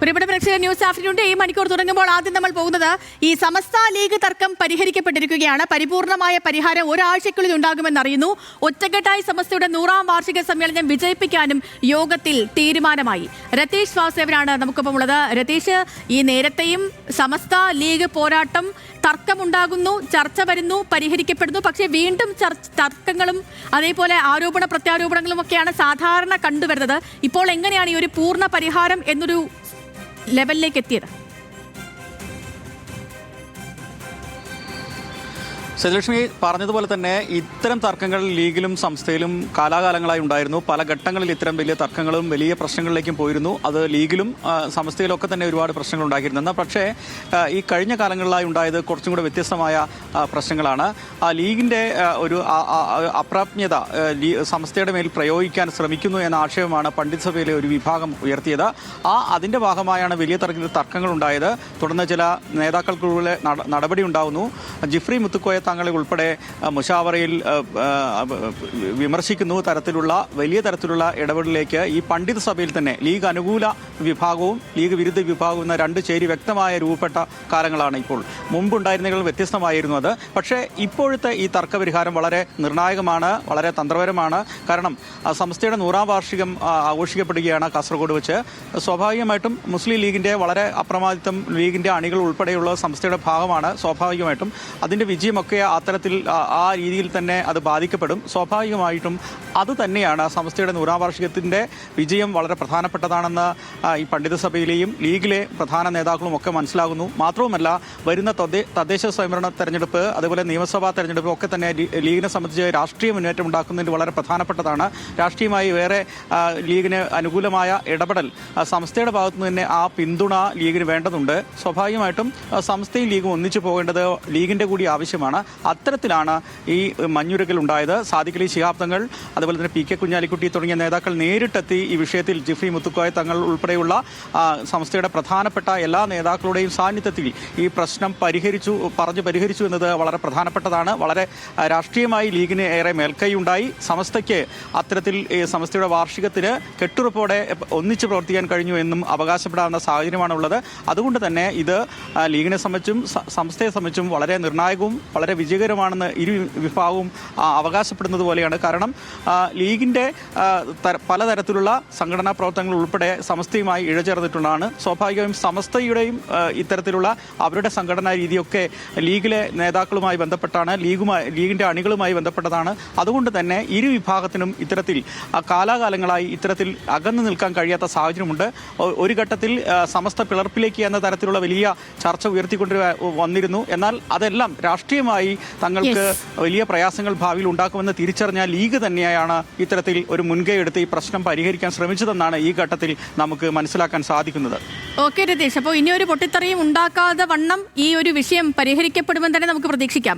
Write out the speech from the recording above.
പ്രിയപ്പെട്ട പ്രേക്ഷക ന്യൂസ് ആഫ്റ്റർനൂണിന്റെ ഈ മണിക്കൂർ തുടങ്ങുമ്പോൾ ആദ്യം നമ്മൾ പോകുന്നത് ഈ സമസ്ത ലീഗ് തർക്കം പരിഹരിക്കപ്പെട്ടിരിക്കുകയാണ്. പരിപൂർണമായ പരിഹാരം ഒരാഴ്ചക്കുള്ളിൽ ഉണ്ടാകുമെന്ന് അറിയുന്നു. ഒറ്റക്കെട്ടായി സമസ്തയുടെ നൂറാം വാർഷിക സമ്മേളനം വിജയിപ്പിക്കാനും യോഗത്തിൽ തീരുമാനമായി. രതീഷ് വാസേവനാണ് നമുക്കൊപ്പം ഉള്ളത്. രതീഷ് ഈ നേരത്തെയും സമസ്ത ലീഗ് പോരാട്ടം തർക്കമുണ്ടാകുന്നു ചർച്ച വരുന്നു പരിഹരിക്കപ്പെടുന്നു. പക്ഷേ വീണ്ടും ചർച്ച തർക്കങ്ങളും അതേപോലെ ആരോപണ പ്രത്യാരോപണങ്ങളും ഒക്കെയാണ് സാധാരണ കണ്ടുവരുന്നത്. ഇപ്പോൾ എങ്ങനെയാണ് ഈ ഒരു പൂർണ പരിഹാരം എന്നൊരു ലെവലിലേക്ക് എത്തിയത്. സജലക്ഷ്മി പറഞ്ഞതുപോലെ തന്നെ ഇത്തരം തർക്കങ്ങൾ ലീഗിലും സംസ്ഥയിലും കാലാകാലങ്ങളായി ഉണ്ടായിരുന്നു. പല ഘട്ടങ്ങളിൽ ഇത്തരം വലിയ തർക്കങ്ങളും വലിയ പ്രശ്നങ്ങളിലേക്കും പോയിരുന്നു. അത് ലീഗിലും സംസ്ഥയിലും ഒക്കെ തന്നെ ഒരുപാട് പ്രശ്നങ്ങൾ ഉണ്ടാക്കിയിരുന്നു. എന്നാൽ പക്ഷേ ഈ കഴിഞ്ഞ കാലങ്ങളിലായി ഉണ്ടായത് കുറച്ചും കൂടെ വ്യത്യസ്തമായ പ്രശ്നങ്ങളാണ്. ആ ലീഗിന്റെ ഒരു അപ്രാപ്യത സംസ്ഥയുടെ മേൽ പ്രയോഗിക്കാൻ ശ്രമിക്കുന്നു എന്ന ആശയമാണ് പണ്ഡിറ്റ് സഭയിലെ ഒരു വിഭാഗം ഉയർത്തിയത്. ആ അതിന്റെ ഭാഗമായാണ് വലിയ തർക്കങ്ങൾ ഉണ്ടായത്. തുടർന്ന് ചില നേതാക്കൾക്കുള്ള നടപടി ഉണ്ടാകുന്നു ജിഫ്രി മുത്തുക്കോയ തങ്ങളെ ഉൾപ്പെടെ മുഷാവറയിൽ വിമർശിക്കുന്നു. തരത്തിലുള്ള വലിയ തരത്തിലുള്ള ഇടപെടലിലേക്ക് ഈ പണ്ഡിത സഭയിൽ തന്നെ ലീഗ് അനുകൂല വിഭാഗവും ലീഗ് വിരുദ്ധ വിഭാഗവും എന്ന രണ്ട് ചേരി വ്യക്തമായ രൂപപ്പെട്ട കാലങ്ങളാണ് ഇപ്പോൾ. മുമ്പുണ്ടായിരുന്നതിൽ വ്യത്യസ്തമായിരുന്നു അത്. പക്ഷേ ഇപ്പോഴത്തെ ഈ തർക്കപരിഹാരം വളരെ നിർണായകമാണ് വളരെ തന്ത്രപരമാണ്. കാരണം സംസ്ഥയുടെ നൂറാം വാർഷികം ആഘോഷിക്കപ്പെടുകയാണ് കാസർഗോഡ് വെച്ച്. സ്വാഭാവികമായിട്ടും മുസ്ലിം ലീഗിന്റെ വളരെ അപ്രമാദിത്വം ലീഗിന്റെ അണികൾ ഉൾപ്പെടെയുള്ള സംസ്ഥയുടെ ഭാഗമാണ് സ്വാഭാവികമായിട്ടും. അതിന്റെ വിജയമൊക്കെ അത്തരത്തിൽ ആ- രീതിയിൽ തന്നെ അത് ബാധിക്കപ്പെടും. സ്വാഭാവികമായിട്ടും അത് തന്നെയാണ് സമസ്തയുടെ നൂറാം വാർഷികത്തിന്റെ വിജയം വളരെ പ്രധാനപ്പെട്ടതാണെന്ന് ഈ പണ്ഡിതസഭയിലെയും ലീഗിലെ പ്രധാന നേതാക്കളും ഒക്കെ മനസ്സിലാകുന്നു. മാത്രവുമല്ല വരുന്ന തദ്ദേശ സ്വയംഭരണ തെരഞ്ഞെടുപ്പ് അതുപോലെ നിയമസഭാ തെരഞ്ഞെടുപ്പ് ഒക്കെ തന്നെ ലീഗിനെ സംബന്ധിച്ച് രാഷ്ട്രീയ മുന്നേറ്റം ഉണ്ടാക്കുന്നതിൽ വളരെ പ്രധാനപ്പെട്ടതാണ്. രാഷ്ട്രീയമായി വേറെ ലീഗിന് അനുകൂലമായ ഇടപെടൽ സംസ്ഥയുടെ ഭാഗത്തു തന്നെ ആ പിന്തുണ ലീഗിന് വേണ്ടതുണ്ട്. സ്വാഭാവികമായിട്ടും സംസ്ഥയും ലീഗും ഒന്നിച്ചു പോകേണ്ടത് ലീഗിന്റെ കൂടി ആവശ്യമാണ്. അത്തരത്തിലാണ് ഈ മഞ്ഞുരുകൽ ഉണ്ടായത്. സാദിഖലി ശിഹാബ് തങ്ങൾ അതുപോലെ തന്നെ പി കെ കുഞ്ഞാലിക്കുട്ടി തുടങ്ങിയ നേതാക്കൾ നേരിട്ടെത്തി ഈ വിഷയത്തിൽ ജിഫ്രി മുത്തുക്കോയ തങ്ങൾ ഉൾപ്പെടെയുള്ള സംസ്ഥയുടെ പ്രധാനപ്പെട്ട എല്ലാ നേതാക്കളുടെയും സാന്നിധ്യത്തിൽ ഈ പ്രശ്നം പരിഹരിച്ചു പറഞ്ഞു പരിഹരിച്ചു എന്നത് വളരെ പ്രധാനപ്പെട്ടതാണ്. വളരെ രാഷ്ട്രീയമായി ലീഗിന് ഏറെ മേൽക്കൈയുണ്ടായി. സമസ്തയ്ക്ക് അത്തരത്തിൽ ഈ സംസ്ഥയുടെ വാർഷികത്തിന് കെട്ടുറപ്പോടെ ഒന്നിച്ച് പ്രവർത്തിക്കാൻ കഴിഞ്ഞു എന്നും അവകാശപ്പെടാവുന്ന സാഹചര്യമാണുള്ളത്. അതുകൊണ്ട് തന്നെ ഇത് ലീഗിനെ സംബന്ധിച്ചും സംസ്ഥയെ സംബന്ധിച്ചും വളരെ നിർണായകവും വളരെ വിജയകരമാണെന്ന് ഇരു വിഭാഗവും അവകാശപ്പെടുന്നത് പോലെയാണ്. കാരണം ലീഗിന്റെ പലതരത്തിലുള്ള സംഘടനാ പ്രവർത്തനങ്ങൾ ഉൾപ്പെടെ സമസ്തയുമായി ഇഴചേർന്നിട്ടുള്ളതാണ്. സ്വാഭാവികമായും സമസ്തയുടെയും ഇത്തരത്തിലുള്ള അവരുടെ സംഘടനാ രീതിയൊക്കെ ലീഗിലെ നേതാക്കളുമായി ബന്ധപ്പെട്ടാണ് ലീഗുമായി ലീഗിന്റെ അണികളുമായി ബന്ധപ്പെട്ടതാണ്. അതുകൊണ്ട് തന്നെ ഇരു വിഭാഗത്തിനും ഇത്തരത്തിൽ കാലാകാലങ്ങളായി ഇത്തരത്തിൽ അകന്നു നിൽക്കാൻ കഴിയാത്ത സാഹചര്യമുണ്ട്. ഒരു ഘട്ടത്തിൽ സമസ്ത പിളർപ്പിലേക്ക് എന്ന തരത്തിലുള്ള വലിയ ചർച്ച ഉയർത്തിക്കൊണ്ട് വന്നിരുന്നു. എന്നാൽ അതെല്ലാം രാഷ്ട്രീയമായി തങ്ങൾക്ക് വലിയ പ്രയാസങ്ങൾ ഭാവിയിൽ ഉണ്ടാക്കുമെന്ന് തിരിച്ചറിഞ്ഞ ലീഗ് തന്നെയാണ് ഇത്തരത്തിൽ ഒരു മുൻകൈ എടുത്ത് ഈ പ്രശ്നം പരിഹരിക്കാൻ ശ്രമിച്ചതെന്നാണ് ഈ ഘട്ടത്തിൽ നമുക്ക് മനസ്സിലാക്കാൻ സാധിക്കുന്നത്. ഓക്കെ രതീഷ് അപ്പോൾ ഇനി ഒരു പൊട്ടിത്തെറിയും ഉണ്ടാക്കാതെ വണ്ണം ഈ ഒരു വിഷയം പരിഹരിക്കപ്പെടുമെന്ന് തന്നെ നമുക്ക് പ്രതീക്ഷിക്കാം.